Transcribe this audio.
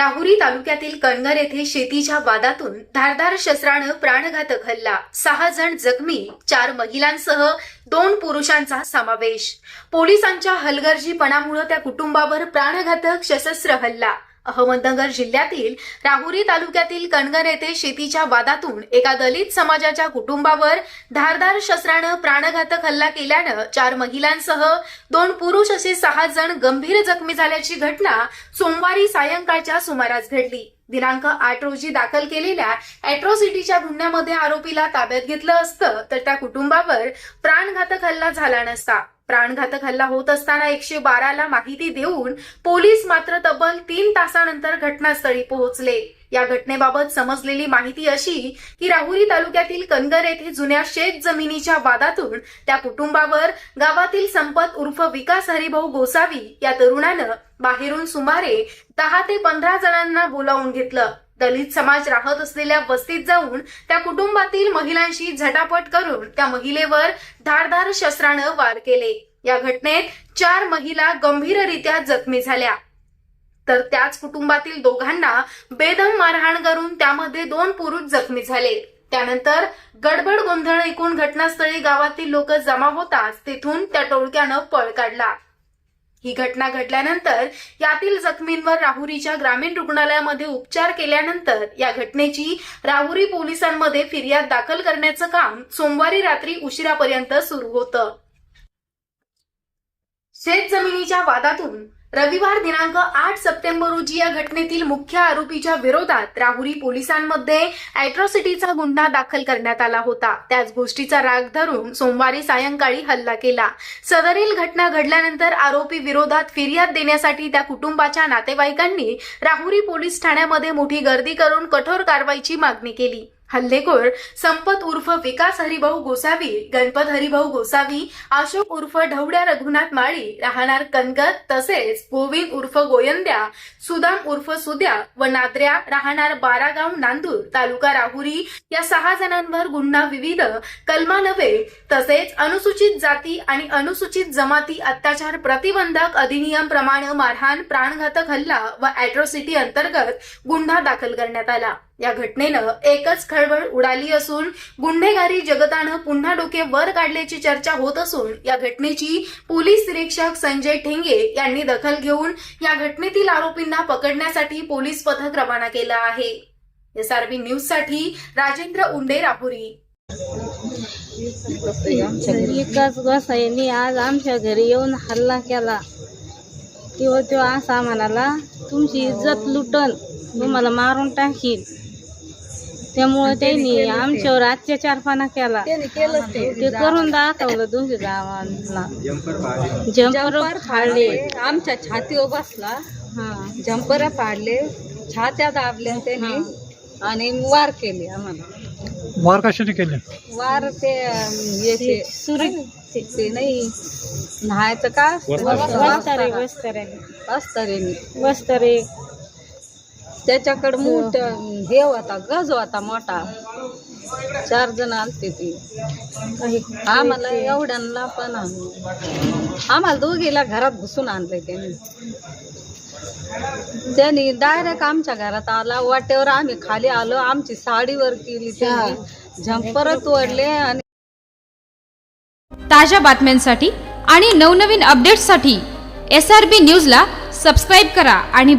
राहुरी तालुक्यातील कणगर येथे शेतीच्या वादातून धारदार शस्त्रानं प्राणघातक हल्ला. सहा जण जखमी चार महिलांसह दोन पुरुषांचा समावेश. पोलिसांच्या हलगर्जीपणामुळे त्या कुटुंबावर प्राणघातक सशस्त्र हल्ला. अहमदनगर जिल्ह्यातील राहुरी तालुक्यातील कणगर येथे शेतीच्या वादातून एका दलित समाजाच्या कुटुंबावर धारदार शस्त्रानं प्राणघातक हल्ला केल्यानं चार महिलांसह दोन पुरुष असे सहा जण गंभीर जखमी झाल्याची घटना सोमवारी सायंकाळच्या सुमारास घडली. दिनांक आठ रोजी दाखल केलेल्या अॅट्रॉसिटीच्या गुन्ह्यामध्ये आरोपीला ताब्यात घेतलं असतं तर त्या कुटुंबावर प्राणघातक हल्ला झाला नसता. प्राणघातक हल्ला होत असताना एकशे बाराला माहिती देऊन पोलीस मात्र तब्बल तीन तासानंतर घटनास्थळी पोहोचले. या घटनेबाबत समजलेली माहिती अशी की राहुरी तालुक्यातील कनगर येथे जुन्या शेत जमिनीच्या वादातून त्या कुटुंबावर गावातील संपत उर्फ विकास हरिभाऊ गोसावी या तरुणानं बाहेरून सुमारे दहा ते पंधरा जणांना बोलावून घेतलं. दलित समाज राहत असलेल्या वस्तीत जाऊन त्या कुटुंबातील महिलांशी झटापट करून त्या महिलेवर धारधार शस्त्रानं वार केले. या घटनेत चार महिला गंभीररित्या जखमी झाल्या. तर त्याच कुटुंबातील दोघांना बेदम मारहाण करून त्यामध्ये दोन पुरुष जखमी झाले. त्यानंतर गडबड गोंधळ ऐकून घटनास्थळी गावातील लोक जमा होताच तेथून त्या टोळक्यानं पळ काढला. ही घटना घडल्यानंतर यातील जखमींवर राहुरीच्या ग्रामीण रुग्णालयामध्ये उपचार केल्यानंतर या घटनेची राहुरी पोलिसांमध्ये फिर्याद दाखल करण्याचं काम सोमवारी रात्री उशिरापर्यंत सुरू होतं. शेत जमिनीच्या वादातून रविवार दिनांक आठ सप्टेंबर रोजी या घटनेतील मुख्य आरोपीच्या विरोधात राहुरी पोलिसांमध्ये अॅट्रॉसिटीचा गुन्हा दाखल करण्यात आला होता. त्याच गोष्टीचा राग धरून सोमवारी सायंकाळी हल्ला केला. सदरील घटना घडल्यानंतर आरोपी विरोधात फिर्याद देण्यासाठी त्या कुटुंबाच्या नातेवाईकांनी राहुरी पोलीस ठाण्यामध्ये मोठी गर्दी करून कठोर कारवाईची मागणी केली. हल्लेखोर संपत उर्फ विकास हरिभाऊ गोसावी गणपत हरिभाऊ गोसावी अशोक उर्फ ढवड्या रघुनाथ माळी राहणार कनगत तसेच गोविंद उर्फ गोयंद्या सुदाम उर्फ सुद्या व नाद्र्या राहणार बारागाव नांदूर तालुका राहुरी या सहा जणांवर गुन्हा विविध कलमा नव्हे तसेच अनुसूचित जाती आणि अनुसूचित जमाती अत्याचार प्रतिबंधक अधिनियम प्रमाणे मारहाण प्राणघातक हल्ला व अॅट्रॉसिटी अंतर्गत गुन्हा दाखल करण्यात आला. या घटनेनं एकच खळबळ उडाली असून गुन्हेगारी जगतानं पुन्हा डोके वर काढल्याची चर्चा होत असून या घटनेची पोलीस निरीक्षक संजय ठेंगे यांनी दखल घेऊन या घटनेतील आरोपींना पकडण्यासाठी पोलीस पथक रवाना केलं आहे. एसआरबी न्यूजसाठी राजेंद्र उंडे राहुरी. विकास आज आमच्या घरी येऊन हल्ला केला. किंवा तो असा म्हणाला तुमची इज्जत लुटन तुम्हाला मारून टाकील त्यामुळे त्यांनी आमच्यावर अत्याचारपणा केला. ते. करून दाखवलं तुमच्या गावाला जंपर फाडले. आमच्या छातीवर बसला हा. जंपर फाडले. छात्या दाबल्या त्याने. आणि वार केले आम्हाला. वार कशाने केले? वार ते याचे नाही. न्हायचं का? वस्तारे. वस्तारे. असतऱ्याने वस्तारे. त्याच्याकडे मोठ हे होता गज होता मोठा. चार जण आलते ते. काही आम्हाला एवढ्यांना पण आम्हाला दोघीला घरात घुसून आणलंय त्याने. त्यांनी डायरेक्ट आमच्या घरात आला. वाटेवर आम्ही खाली आलो. आमची साडीवर केली त्यांनी. झंपरच ओढले आणि ताज्या बातम्यांसाठी आणि नवनवीन अपडेट्ससाठी एस आर बी न्यूजला सबस्क्राईब करा आणि